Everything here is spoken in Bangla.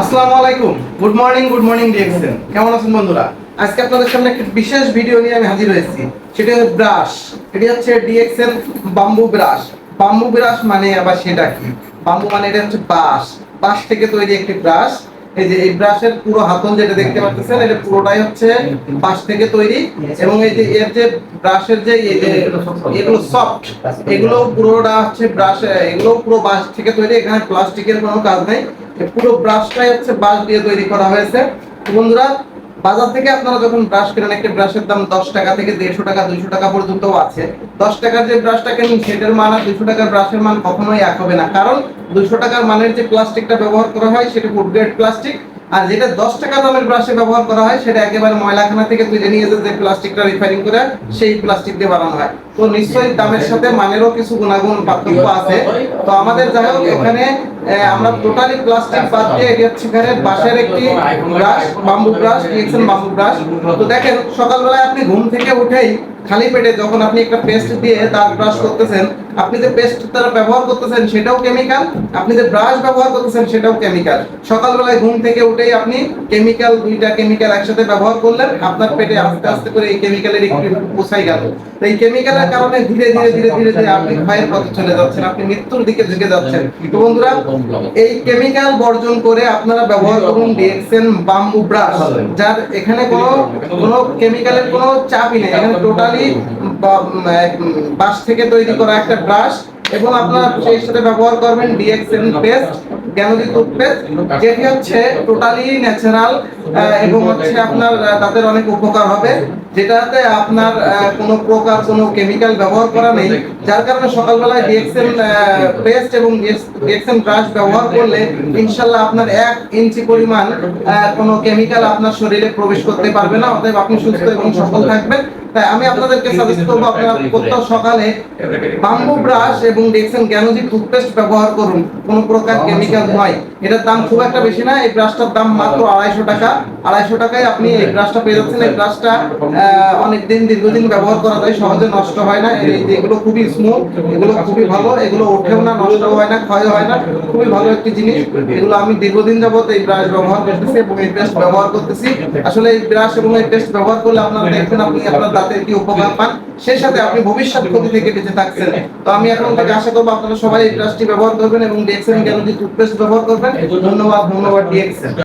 আসসালামু আলাইকুম। Good morning good morning DXN কেমন আছেন বন্ধুরা? আজকে আপনাদের সামনে একটা বিশেষ ভিডিও নিয়ে আমি হাজির হয়েছি। হচ্ছে ব্রাশ এটি হচ্ছে DXN bamboo brush bamboo brush মানে আবার সেটা কি? বাম্বু মানে এটা হচ্ছে বাঁশ। বাঁশ থেকে তৈরি একটি ব্রাশ এই যে এই ব্রাশের পুরো হাতল যেটা দেখতে পাচ্ছেন, এটা পুরোটাই হচ্ছে বাঁশ থেকে তৈরি। এবং এই যে এর যে ব্রাশের যে এগুলো সফট এগুলো পুরোটা হচ্ছে ব্রাশ এগুলো পুরো বাঁশ থেকে তৈরি। এখানে প্লাস্টিকের কোনো কাজ নেই। পুরো ব্রাশটাই হচ্ছে বাঁশ দিয়ে তৈরি করা হয়েছে। বন্ধুরা, বাজার থেকে আপনারা যখন ব্রাশ কেনেন, একটা ব্রাশের দাম দশ টাকা থেকে দেড়শো টাকা, দুইশো টাকা পর্যন্ত আছে। দশ টাকার যে ব্রাশটা কেনেন, সেটার মান আর দুইশো টাকার ব্রাশের মান কখনোই এক হবে না। কারণ দুইশো টাকার মানের যে প্লাস্টিকটা ব্যবহার করা হয়, সেটা ফুড গ্রেড প্লাস্টিক। আর যেটা দশ টাকা দামের ব্রাশে ব্যবহার করা হয়, সেটা একেবারে ময়লাখানা থেকে তুলে নিয়ে যে প্লাস্টিকটা রিফাইনিং করে, সেই প্লাস্টিক দিয়ে বানানো হয়। তো নিশ্চয়ই দামের সাথে মানেরও কিছু গুণাগুণ, পার্থক্য আছে। তো আমাদের যাই হোক, এখানে আমরা টোটালি প্লাস্টিক বাদ দিয়ে এটি হচ্ছে এখানে বাঁশের একটি ব্রাশ বাম্বু ব্রাশ দিয়েছেন বাম্বু ব্রাশ তো দেখেন, সকালবেলায় আপনি ঘুম থেকে উঠেই খালি পেটে যখন আপনি একটা পেস্ট দিয়ে দাঁত ব্রাশ করতেছেন, আপনি যে পেস্ট তারা ব্যবহার করতেছেন সেটাও কেমিক্যাল আপনি যে ব্রাশ ব্যবহার করতেছেন সেটাও কেমিক্যাল সকালবেলায় ঘুম থেকে উঠেই আপনি কেমিক্যাল দুইটা কেমিক্যাল একসাথে ব্যবহার করলেন, আপনার পেটে আস্তে আস্তে করে এই কেমিক্যালের একটু পোষাই গেল। এই কেমিক্যালের কারণে ধীরে ধীরে ধীরে ধীরে ধীরে আপনি ক্ষয়ের পথে চলে যাচ্ছেন, আপনি মৃত্যুর দিকে ঝুঁকে যাচ্ছেন। তো বন্ধুরা, এই কেমিক্যাল বর্জন করে আপনারা ব্যবহার করুন ডিএক্সএন বাম্বু ব্রাশ যার এখানে কোনো কোনো কেমিক্যালের কোনো চাপই নেই, এখানে টোটালি বাঁশ থেকে তৈরি করা একটা ব্রাশ এবং আপনারা সেই সাথে ব্যবহার করবেন ডিএক্সএন পেস্ট জ্ঞানদী টুথপেস্ট যেটি হচ্ছে টোটালি ন্যাচারাল এবং হচ্ছে আপনার তাদের অনেক উপকার হবে, যেটাতে আপনার কোনো প্রকার কোনো কেমিক্যাল ব্যবহার করা নেই, যার কারণে সকালবেলায় ডিএক্সএন পেস্ট এবং ডিএক্সএন ব্রাশ ব্যবহার করলে ইনশাল্লাহ আপনার এক ইঞ্চি পরিমাণ কোনো কেমিক্যাল আপনার শরীরে প্রবেশ করতে পারবে না, অতএব আপনি সুস্থ এবং সফল থাকবেন। তাই আমি আপনাদেরকে সাজেস্ট করব আপনারা প্রত্যহ সকালে বাম্বু ব্রাশ এবং ডিএক্সএন জ্ঞানদী টুথপেস্ট ব্যবহার করুন। কোনো প্রকার কেমিক্যাল নয়। এটার দাম খুব একটা বেশি না এই ব্রাশটার দাম মাত্র আড়াইশো টাকা। আড়াইশো টাকায় আপনি এই ব্রাশটা পেয়ে যাচ্ছেন। এই ব্রাশটা অনেক দিন দীর্ঘদিন ব্যবহার করা যায় সহজে নষ্ট হয় না। এগুলো খুবই স্মুথ এগুলো খুবই ভালো এগুলো ওঠেও না নষ্ট হয় না ক্ষয় হয় না। খুবই ভালো একটি জিনিস। এগুলো আমি দীর্ঘদিন যাবত এই ব্রাশ ব্যবহার করতেছি এবং এই পেস্ট ব্যবহার করতেছি। আসলে এই ব্রাশ এবং এই পেস্ট ব্যবহার করলে আপনারা দেখবেন আপনি আপনার দাঁতের কি উপকার পান? সেই সাথে আপনি ভবিষ্যৎ ক্ষতি থেকে বেঁচে থাকছেন। তো আমি এখন থেকে আশা করব আপনারা সবাই এই ব্রাশটি ব্যবহার করবেন এবং ডিএক্সএন কেন টুথপেস্ট ব্যবহার করবেন। ধন্যবাদ ধন্যবাদ ডিএক্সএন